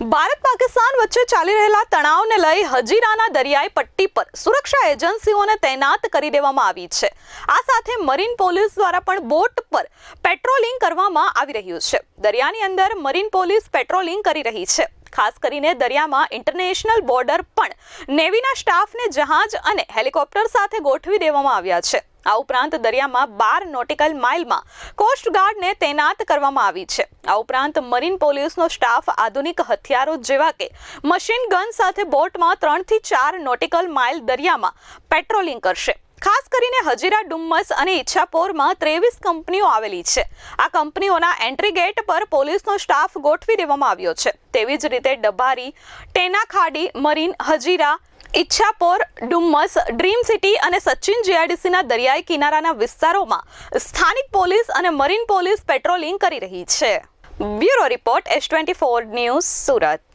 ભારત પાકિસ્તાન વચ્ચે ચાલી રહેલા તણાવને લઈ હજીરાના દરિયાઈ પટ્ટી પર સુરક્ષા એજન્સીઓને તૈનાત કરી દેવામાં આવી છે. આ સાથે મરીન પોલીસ દ્વારા પણ બોટ પર પેટ્રોલિંગ કરવામાં આવી રહ્યું છે. દરિયાની અંદર મરીન પોલીસ પેટ્રોલિંગ કરી રહી છે. ખાસ કરીને દરિયામાં ઇન્ટરનેશનલ બોર્ડર પણ નેવીના સ્ટાફને જહાજ અને હેલિકોપ્ટર સાથે ગોઠવી દેવામાં આવ્યા છે. આ ઉપરાંત દરિયામાં બાર નોટિકલ માઇલમાં કોસ્ટગાર્ડને તૈનાત કરવામાં આવી છે. આ ઉપરાંત મરીન પોલીસનો સ્ટાફ આધુનિક હથિયારો જેવા કે મશીન ગન સાથે બોટમાં ત્રણથી ચાર નોટિકલ માઇલ દરિયામાં પેટ્રોલિંગ કરશે. ખાસ કરીને હજીરા ડુમ્મસ અને ઈચ્છાપોરમાં ત્રેવીસ કંપનીઓ આવેલી છે. આ કંપનીઓના એન્ટ્રી ગેટ પર પોલીસનો સ્ટાફ ગોઠવી દેવામાં આવ્યો છે. તેવી જ રીતે Dabari, Tenakhadi marine Hazira Ichhapore, Dumas, dream city અને સચિન જીઆઈડીસીના દરિયાઈ કિનારાના વિસ્તારોમાં સ્થાનિક પોલીસ અને મરીન પોલીસ પેટ્રોલિંગ કરી રહી છે. Bureau report, S twenty four news Surat.